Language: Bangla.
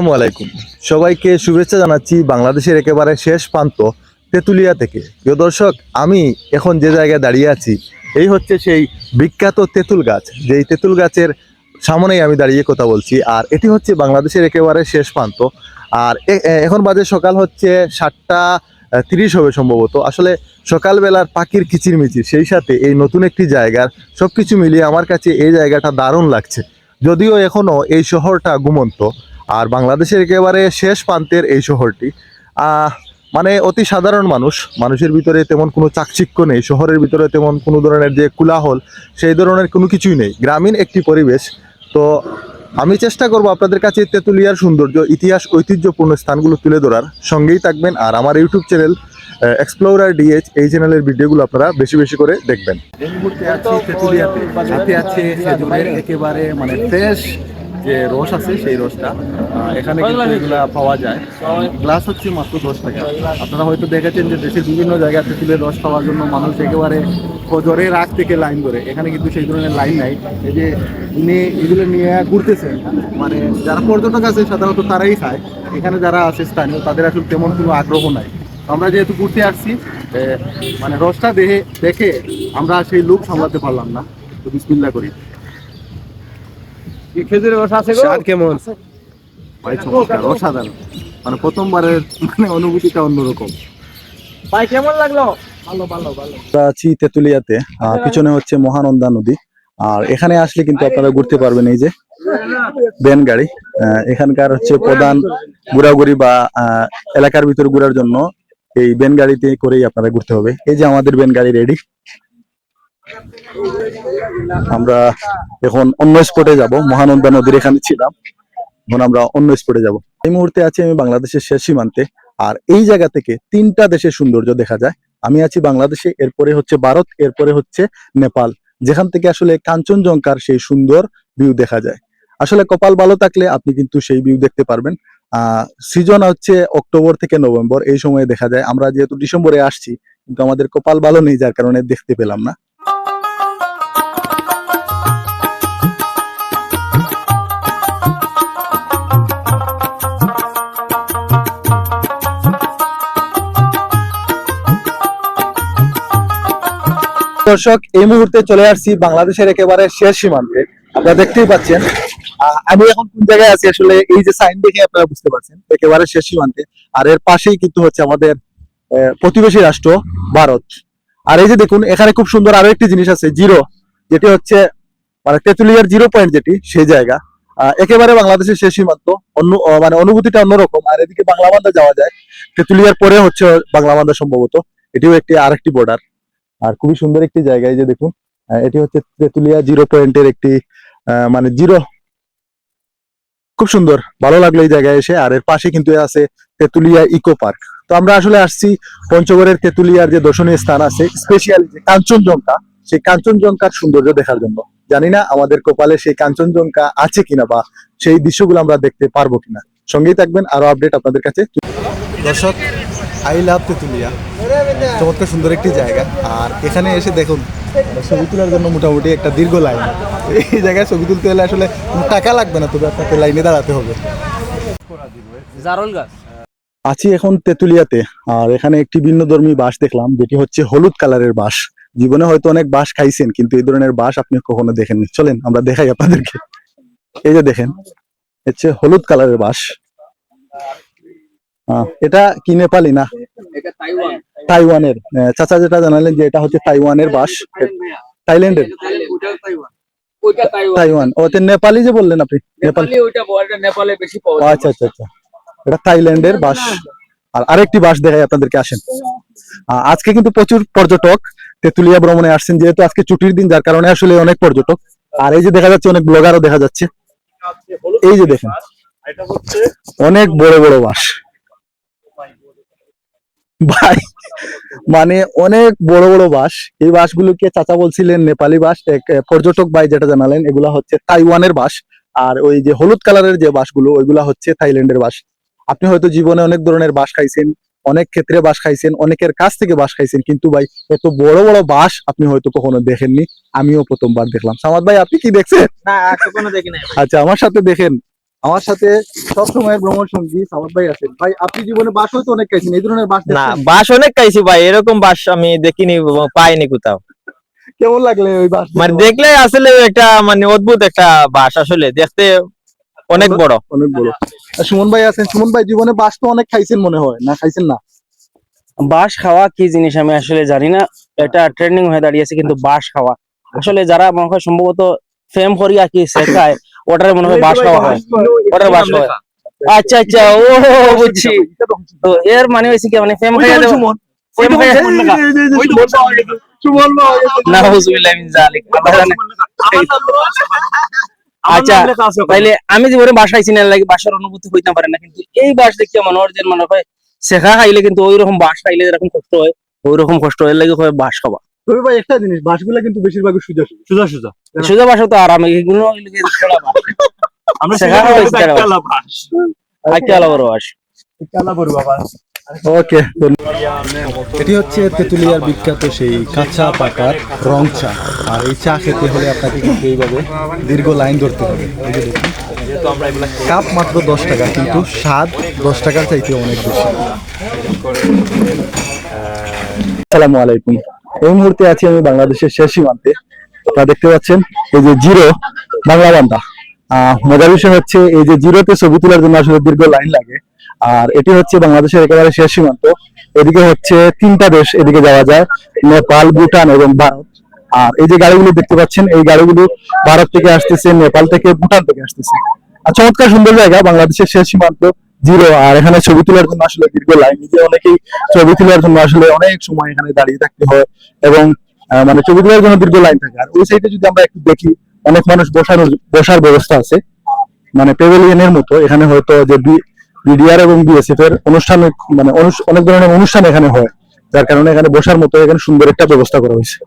আসসালামু আলাইকুম। সবাইকে শুভেচ্ছা জানাচ্ছি বাংলাদেশের একেবারে শেষ প্রান্ত, তেঁতুলিয়া থেকে। প্রিয় দর্শক, আমি এখন যে জায়গায় দাঁড়িয়ে আছি, এই হচ্ছে সেই বিখ্যাত তেঁতুল গাছ। যেই তেঁতুল গাছের সামনেই আমি দাঁড়িয়ে কথা বলছি, আর এটি হচ্ছে বাংলাদেশের একেবারে শেষ প্রান্ত। আর এখন বাজে সকাল হচ্ছে সাতটা তিরিশ হবে সম্ভবত। আসলে সকালবেলার পাখির কিচিরমিচির, সেই সাথে এই নতুন একটি জায়গার সব কিছু মিলিয়ে আমার কাছে এই জায়গাটা দারুণ লাগছে। যদিও এখনও এই শহরটা ঘুমন্ত আর বাংলাদেশের একেবারে শেষ প্রান্তের এই শহরটি। মানে অতি সাধারণ মানুষ। মানুষের ভিতরে তেমন কোনো চাকচিক্য নেই। শহরের ভিতরে তেমন কোনো ধরনের যে কোলাহল, সেই ধরনের কোনো কিছুই নেই। গ্রামীণ একটি পরিবেশ। তো আমি চেষ্টা করব আপনাদের কাছে তেঁতুলিয়ার সৌন্দর্য, ইতিহাস, ঐতিহ্যপূর্ণ স্থানগুলো তুলে ধরার। সঙ্গেই থাকবেন। আর আমার ইউটিউব চ্যানেল এক্সপ্লোরার ডিএইচ এই চ্যানেলের ভিডিওগুলো আপনারা বেশি বেশি করে দেখবেন। একেবারে মানে যে রস আছে, সেই রসটা এখানে পাওয়া যায়। গ্লাস হচ্ছে মাত্র দশ টাকা। আপনারা হয়তো দেখেছেন যে দেশের বিভিন্ন জায়গা তেঁতুলের রস পাওয়ার জন্য মানুষ একেবারে ফজরের রাগ থেকে লাইন ধরে। এখানে কিন্তু সেই ধরনের লাইন নাই। এই যে উনি এগুলো নিয়ে ঘুরতেছেন মানে যারা পর্যটক আছে, সাধারণত তারাই খায়। এখানে যারা আছে স্থানীয়, তাদের আসলে তেমন কোনো আগ্রহ নাই। আমরা যেহেতু ঘুরতে আসছি মানে রসটা দেহে, দেখে আমরা সেই লোক সামলাতে পারলাম না। তো বিসমিল্লা করি। খেজুরের রস আছে গো? স্বাদ কেমন? ভাই চমৎকার অসাধারণ। মানে প্রথমবারের মানে অনুভূতিটা অন্যরকম। ভাই কেমন লাগল? ভালো ভালো ভালো। আছি তেঁতুলিয়াতে। আহ, পিছনে হচ্ছে মহানন্দা নদী। আর এখানে আসলে কিন্তু আপনারা ঘুরতে পারবেন এই যে ভ্যান গাড়ি। আহ, এখানকার হচ্ছে প্রধান ঘোরাঘুরি বা আহ, এলাকার ভিতর ঘোরার জন্য এই ভ্যান গাড়িতে করেই আপনারা ঘুরতে হবে। এই যে আমাদের ভ্যান গাড়ি রেডি। আমরা এখন অন্য স্পটে যাব, মহানন্দা নদীর এখানে ছিলাম। এখন আমরা অন্য স্পটে যাব। এই মুহূর্তে আছি আমি বাংলাদেশের শেষ সীমান্তে, আর এই জায়গা থেকে তিনটা দেশের সৌন্দর্য দেখা যায়। আমি আছি বাংলাদেশে, এরপরে হচ্ছে ভারত, এরপরে হচ্ছে নেপাল, যেখান থেকে আসলে কাঞ্চনজঙ্ঘার সেই সুন্দর ভিউ দেখা যায়। আসলে কপাল ভালো থাকলে আপনি কিন্তু সেই ভিউ দেখতে পারবেন। সিজন হচ্ছে অক্টোবর থেকে নভেম্বর, এই সময়ে দেখা যায়। আমরা যেহেতু ডিসেম্বরে আসছি, কিন্তু আমাদের কপাল ভালো নেই, যার কারণে দেখতে পেলাম না। দর্শক, এই মুহূর্তে চলে আসছি বাংলাদেশের একেবারে শেষ সীমান্তে। আপনারা দেখতেই পাচ্ছেন আমি এখন কোন জায়গায় আছি আসলে এই যে সাইন দেখে আপনারা বুঝতে পারছেন, একেবারে শেষ সীমান্তে। আর এর পাশেই কিন্তু হচ্ছে আমাদের প্রতিবেশী রাষ্ট্র, ভারত। আর এই যে দেখুন, এখানে খুব সুন্দর আরও একটি জিনিস আছে, জিরো, যেটি হচ্ছে মানে তেঁতুলিয়ার জিরো পয়েন্ট যেটি, সেই জায়গা। একেবারে বাংলাদেশের শেষ সীমান্ত, অন্য মানে অনুভূতিটা অন্যরকম। আর এদিকে বাংলা বান্ধা যাওয়া যায়, তেঁতুলিয়ার পরে হচ্ছে বাংলা বান্ধা সম্ভবত। এটিও একটি, আরেকটি বর্ডার আর খুবই সুন্দর একটি জায়গা এই যে দেখুন এটি হচ্ছে তেঁতুলিয়া জিরো পয়েন্টের একটি মানে জিরো। খুব সুন্দর, ভালো লাগল এই জায়গায় এসে। আর এর পাশে কিন্তু আছে তেঁতুলিয়া ইকো পার্ক। তো আমরা আসলে আসছি পঞ্চগড়ের তেঁতুলিয়ার যে দর্শনীয় স্থান আছে স্পেশালি যে কাঞ্চনজঙ্ঘা, সেই কাঞ্চনজঙ্ঘার সৌন্দর্য দেখার জন্য। জানি না আমাদের কপালে সেই কাঞ্চনজঙ্ঘা আছে কিনা বা সেই দৃশ্যগুলো আমরা দেখতে পারব কিনা। সঙ্গেই থাকবেন, আরও আপডেট আপনাদের কাছে। দর্শক আই লাভ তেঁতুলিয়া। চমৎকার সুন্দর একটি জায়গা। আর এখানে এসে দেখুন ছবি তোলার জন্য মোটামুটি একটা দীর্ঘ লাইন। এই জায়গায় ছবি তুলতে হলে আসলে টাকা লাগবে না তবে আপনাকে লাইনে দাঁড়াতে হবে। জারল গাছ। আছি এখন তেঁতুলিয়াতে আর এখানে একটি ভিন্ন ধর্মী বাস দেখলাম যেটি হচ্ছে হলুদ কালারের বাস। জীবনে হয়তো অনেক বাস খাইছেন কিন্তু এই ধরনের বাস আপনি কখনো দেখেননি। চলেন আমরা দেখাই আপনাদেরকে। এই যে দেখেন হচ্ছে হলুদ কালারের বাস। এটা কি নেপালি না? তাইওয়ানের। চাচা যেটা জানালেন যে এটা হচ্ছে তাইওয়ানের বাস। থাইল্যান্ডের? তাইওয়ান। ওতে নেপালি যে বললেন আপনি? নেপাল ও, আচ্ছা আচ্ছা আচ্ছা। এটা থাইল্যান্ডের বাস। আর আরেকটি বাস দেখাই আপনাদেরকে আসেন। আজকে কিন্তু প্রচুর পর্যটক তেতুলিয়া ভ্রমণে আসছেন যেহেতু আজকে ছুটির দিন যার কারণে আসলে অনেক পর্যটক। আর এই যে দেখা যাচ্ছে অনেক ব্লগারও দেখা যাচ্ছে। এই যে দেখেন অনেক বড় বড় বাস। ভাই মানে অনেক বড় বড় বাস। এই বাসগুলোকে চাচা বলছিলেন নেপালি বাস এক পর্যটক ভাই যেটা জানালেন এগুলা হচ্ছে তাইওয়ানের বাস। আর ওই যে হলুদ কালারের যে বাসগুলো ওইগুলা হচ্ছে থাইল্যান্ডের বাস। আপনি হয়তো জীবনে অনেক ধরনের বাস খাইছেন অনেক ক্ষেত্রে বাস খাইছেন অনেকের কাছ থেকে বাস খাইছেন কিন্তু ভাই এত বড় বড় বাস আপনি হয়তো কখনো দেখেননি। আমিও প্রথমবার দেখলাম। সামাদ ভাই আপনি কি দেখছেন? আচ্ছা আমার সাথে দেখেন। আমার সাথে সবসময় ভ্রমণ সঙ্গী সামাদ ভাই আছেন। ভাই আপনি জীবনে বাস হয়তো অনেক খাইছেন এই ধরনের বাস না? বাস অনেক খাইছি ভাই এরকম বাস আমি দেখিনি পাইনি কোথাও। কেমন লাগলে ওই বাস মানে দেখলে আসলে একটা মানে অদ্ভুত একটা বাস আসলে দেখতে অনেক বড়। অনেক বড়। সুমন ভাই আছেন সুমন ভাই জীবনে বাস তো অনেক খাইছেন মনে হয় না খাইছেন না? বাঁশ খাওয়া কি জিনিস আমি আসলে জানি না এটা ট্রেন্ডিং হয়ে দাঁড়িয়েছে কিন্তু বাঁশ খাওয়া। আসলে যারা মনে হয় সম্ভবত ফেম করিয়া কি শেখায় ওটার মনে হয় বাঁশ খাওয়া হয়। ওটার খাওয়া হয়। আচ্ছা আচ্ছা ও বুঝছি। তো এর মানে হয়েছে কি মানে ফেম খাইয়া দেবো। ফেম খাইয়া না হুজুবিল্লাহ মিন জালিক আল্লাহ আচ্ছা। তাইলে আমি জীবনে বাস খাইছি না লাগে বাসার অনুভূতি হইতে পারে না কিন্তু এই বাস দেখতে মানুষের যে মনে হয় শেখা খাইলে কিন্তু ওই রকম বাস খাইলে যেরকম কষ্ট হয় ওই রকম কষ্ট হয়। লাগে হয় বাস খাওয়া। তবে ভাই একটা জিনিস বাসগুলো কিন্তু বেশিরভাগই সোজা সোজা। সোজা সোজা। সোজা বাসা তো আরাম এগুলো বড় বাস ওকে এটি হচ্ছে তেতুলিয়ার বিখ্যাত সেই কাঁচা পাকার রং চা। আর এই চা খেতে হলে আপনাকে কিন্তু এইভাবে দীর্ঘ লাইন ধরতে হবে। এই যে দেখুন। কাপ মাত্র দশ টাকা কিন্তু স্বাদ দশ টাকার চাইতে অনেক বেশি। আসসালামু আলাইকুম। এই মুহূর্তে আছি আমি বাংলাদেশের শেষ সীমান্তে। আপনারা দেখতে পাচ্ছেন, এই যে জিরো বাংলা আহ মজার বিষয় হচ্ছে এই যে জিরোতে ছবি তোলার জন্য আসলে দীর্ঘ লাইন লাগে। আর এটি হচ্ছে বাংলাদেশের একেবারে শেষ সীমান্ত। এদিকে হচ্ছে তিনটা দেশ এদিকে যাওয়া যায়, নেপাল, ভুটান এবং ভারত। আর এই যে গাড়িগুলো দেখতে পাচ্ছেন, এই গাড়িগুলো ভারত থেকে আসতেছে, নেপাল থেকে ভুটান থেকে আসতেছে। আর চমৎকার সুন্দর জায়গা, বাংলাদেশের শেষ সীমান্ত। জিরো। আর এখানে ছবি তোলার জন্য আসলে দীর্ঘ লাইন। নিজে অনেকেই ছবি তোলার জন্য আসলে অনেক সময় এখানে দাঁড়িয়ে থাকতে হয় এবং মানে ছবি তোলার জন্য দীর্ঘ লাইন থাকে। আর ওই সাইডে যদি আমরা একটু দেখি, অনেক মানুষ বসার বসার ব্যবস্থা আছে। মানে পেভিলিয়নের মতো। এখানে হয়তো যে বিডিআর এবং বিএসএফ এর অনুষ্ঠান মানে অনেক ধরনের অনুষ্ঠান এখানে হয়। যার কারণে এখানে বসার মতো এখানে সুন্দর একটা ব্যবস্থা করা হয়েছে।